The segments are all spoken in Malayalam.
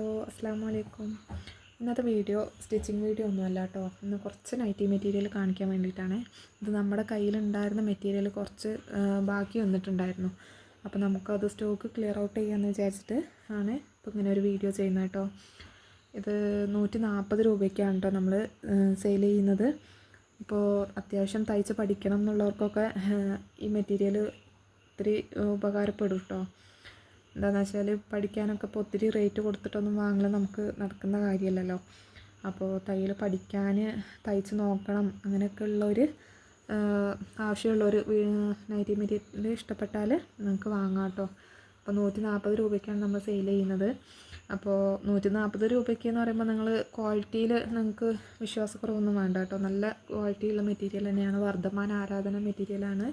അസ്സാം വലൈക്കും ഇന്നത്തെ വീഡിയോ സ്റ്റിച്ചിങ് വീഡിയോ ഒന്നുമല്ല കേട്ടോ ഇന്ന് കുറച്ച് നൈറ്റി മെറ്റീരിയൽ കാണിക്കാൻ വേണ്ടിയിട്ടാണ്. ഇത് നമ്മുടെ കയ്യിലുണ്ടായിരുന്ന മെറ്റീരിയൽ കുറച്ച് ബാക്കി വന്നിട്ടുണ്ടായിരുന്നു. അപ്പോൾ നമുക്കത് സ്റ്റോക്ക് ക്ലിയർ ഔട്ട് ചെയ്യാമെന്ന് വിചാരിച്ചിട്ട് ആണ് ഇപ്പോൾ ഇങ്ങനെ ഒരു വീഡിയോ ചെയ്യുന്നത് കേട്ടോ ഇത് നൂറ്റി നാൽപ്പത് രൂപയ്ക്കാണ് കേട്ടോ നമ്മൾ സെയിൽ ചെയ്യുന്നത്. ഇപ്പോൾ അത്യാവശ്യം തയ്ച്ച് പഠിക്കണം എന്നുള്ളവർക്കൊക്കെ ഈ മെറ്റീരിയൽ ഒത്തിരി ഉപകാരപ്പെടും കേട്ടോ എന്താണെന്ന് വെച്ചാൽ പഠിക്കാനൊക്കെ ഇപ്പോൾ ഒത്തിരി റേറ്റ് കൊടുത്തിട്ടൊന്നും വാങ്ങൽ നമുക്ക് നടക്കുന്ന കാര്യമല്ലല്ലോ അപ്പോൾ തയ്യൽ പഠിക്കാൻ തയ്ച്ച് നോക്കണം അങ്ങനെയൊക്കെ ഉള്ളൊരു ആവശ്യമുള്ളൊരു നൈറ്റി മെറ്റീരിയൽ ഇഷ്ടപ്പെട്ടാൽ നിങ്ങൾക്ക് വാങ്ങാം കേട്ടോ അപ്പോൾ നൂറ്റി നാൽപ്പത് രൂപയ്ക്കാണ് നമ്മൾ സെയിൽ ചെയ്യുന്നത്. അപ്പോൾ നൂറ്റി നാൽപ്പത് രൂപയ്ക്ക് എന്ന് പറയുമ്പോൾ നിങ്ങൾ ക്വാളിറ്റിയിൽ നിങ്ങൾക്ക് വിശ്വാസക്കുറവൊന്നും വേണ്ട കേട്ടോ നല്ല ക്വാളിറ്റിയുള്ള മെറ്റീരിയൽ തന്നെയാണ് വർദ്ധമാന ആരാധന മെറ്റീരിയലാണ്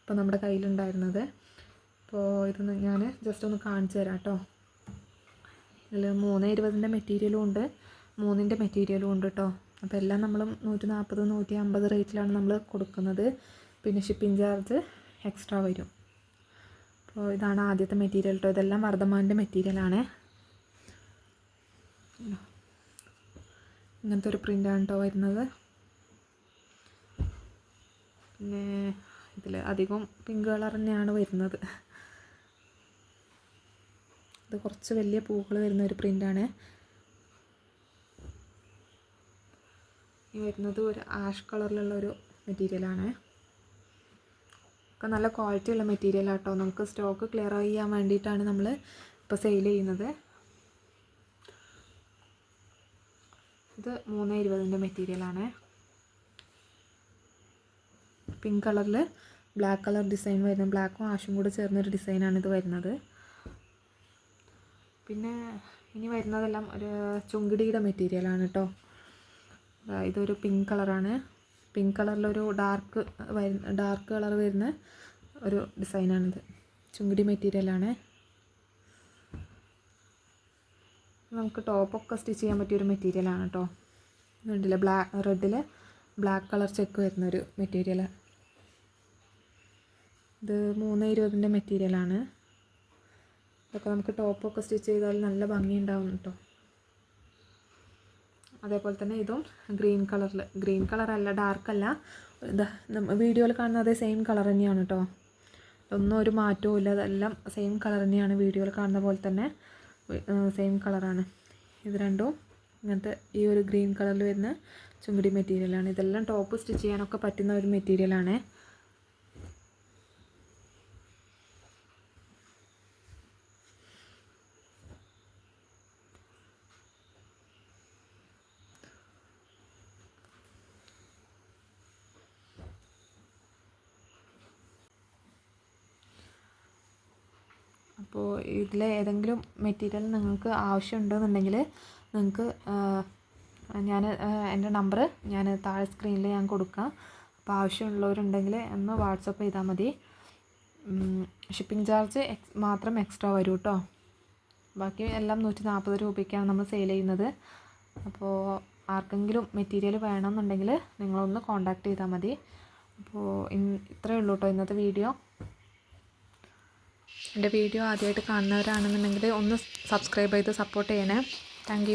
ഇപ്പോൾ നമ്മുടെ കയ്യിലുണ്ടായിരുന്നത്. അപ്പോൾ ഇതൊന്ന് ഞാൻ ജസ്റ്റ് ഒന്ന് കാണിച്ചു തരാം കേട്ടോ ഇതിൽ മൂന്ന് ഇരുപതിന്റെ മെറ്റീരിയലും ഉണ്ട്. മൂന്നിന്റെ മെറ്റീരിയലും ഉണ്ട് കേട്ടോ അപ്പോൾ എല്ലാം നമ്മൾ നൂറ്റി നാൽപ്പത് നൂറ്റി അമ്പത് റേറ്റിലാണ് നമ്മൾ കൊടുക്കുന്നത്. പിന്നെ ഷിപ്പിംഗ് ചാർജ് എക്സ്ട്രാ വരും. അപ്പോൾ ഇതാണ് ആദ്യത്തെ മെറ്റീരിയൽ കേട്ടോ ഇതെല്ലാം വർദ്ധമാന്റെ മെറ്റീരിയലാണ് ഇങ്ങനത്തെ ഒരു പ്രിന്റാണ് കേട്ടോ വരുന്നത്. പിന്നെ ഇതിൽ അധികം പിങ്ക് കളർ തന്നെയാണ് വരുന്നത്. കുറച്ച് വലിയ പൂക്കൾ വരുന്ന ഒരു പ്രിന്റാണ് ഈ വരുന്നത് ഒരു ആഷ് കളറിലുള്ള ഒരു മെറ്റീരിയലാണ്. ഒക്കെ നല്ല ക്വാളിറ്റി ഉള്ള മെറ്റീരിയൽ ആട്ടോ. നമുക്ക് സ്റ്റോക്ക് ക്ലിയർ ചെയ്യാൻ വേണ്ടിയിട്ടാണ് നമ്മൾ ഇപ്പോൾ സെയിൽ ചെയ്യുന്നത്. ഇത് മൂന്ന് ഇരുപതിന്റെ മെറ്റീരിയലാണ്. പിങ്ക് കളറിൽ ബ്ലാക്ക് കളർ ഡിസൈൻ വരുന്ന ബ്ലാക്കും ആഷും കൂടെ ചേർന്നൊരു ഡിസൈനാണ് ഇത് വരുന്നത്. പിന്നെ ഇനി വരുന്നതെല്ലാം ഒരു ചുങ്കിടിയുടെ മെറ്റീരിയലാണ് കേട്ടോ ഇതൊരു പിങ്ക് കളറാണ് പിങ്ക് കളറിലൊരു ഡാർക്ക് വരുന്ന ഡാർക്ക് കളർ വരുന്ന ഒരു ഡിസൈനാണിത് ചുങ്കിടി മെറ്റീരിയലാണ് നമുക്ക് ടോപ്പൊക്കെ സ്റ്റിച്ച് ചെയ്യാൻ പറ്റിയൊരു മെറ്റീരിയലാണ് കേട്ടോ കണ്ടില്ലേ ബ്ലാക്ക് റെഡിൽ ബ്ലാക്ക് കളർ ചെക്ക് വരുന്ന ഒരു മെറ്റീരിയൽ ഇത് മൂന്ന് ഇരുപതിന്റെ മെറ്റീരിയലാണ് ഇതൊക്കെ നമുക്ക് ടോപ്പൊക്കെ സ്റ്റിച്ച് ചെയ്താൽ നല്ല ഭംഗിയുണ്ടാവും കേട്ടോ അതേപോലെ തന്നെ ഇതും ഗ്രീൻ കളറിൽ ഗ്രീൻ കളറല്ല ഡാർക്കല്ല. വീഡിയോയിൽ കാണുന്ന അതേ സെയിം കളർ തന്നെയാണ് കേട്ടോ ഒന്നും ഒരു മാറ്റവും ഇല്ല അതെല്ലാം സെയിം കളർ തന്നെയാണ് വീഡിയോയിൽ കാണുന്ന പോലെ തന്നെ സെയിം കളറാണ്. ഇത് രണ്ടും ഇങ്ങനത്തെ ഈ ഒരു ഗ്രീൻ കളറിൽ വരുന്ന ചുമടി മെറ്റീരിയലാണ്. ഇതെല്ലാം ടോപ്പ് സ്റ്റിച്ച് ചെയ്യാനൊക്കെ പറ്റുന്ന ഒരു മെറ്റീരിയലാണ്. അപ്പോൾ ഇതിൽ ഏതെങ്കിലും മെറ്റീരിയൽ നിങ്ങൾക്ക് ആവശ്യമുണ്ടെന്നുണ്ടെങ്കിൽ നിങ്ങൾക്ക് ഞാൻ എന്റെ നമ്പർ ഞാൻ താഴെ സ്ക്രീനിൽ ഞാൻ കൊടുക്കാം. അപ്പോൾ ആവശ്യമുള്ളവരുണ്ടെങ്കിൽ ഒന്ന് വാട്സപ്പ് ചെയ്താൽ മതി. ഷിപ്പിംഗ് ചാർജ് മാത്രം എക്സ്ട്രാ വരും കേട്ടോ ബാക്കി എല്ലാം നൂറ്റി നാൽപ്പത് രൂപയ്ക്കാണ് നമ്മൾ സെയിൽ ചെയ്യുന്നത്. അപ്പോൾ ആർക്കെങ്കിലും മെറ്റീരിയൽ വേണമെന്നുണ്ടെങ്കിൽ നിങ്ങളൊന്ന് കോണ്ടാക്ട് ചെയ്താൽ മതി. അപ്പോൾ ഇത്രയേ ഉള്ളൂ കേട്ടോ ഇന്നത്തെ വീഡിയോ എന്റെ വീഡിയോ ആദ്യമായിട്ട് കാണുന്നവരാണെന്നുണ്ടെങ്കിൽ ഒന്ന് സബ്സ്ക്രൈബ് ചെയ്ത് സപ്പോർട്ട് ചെയ്യണേ. താങ്ക്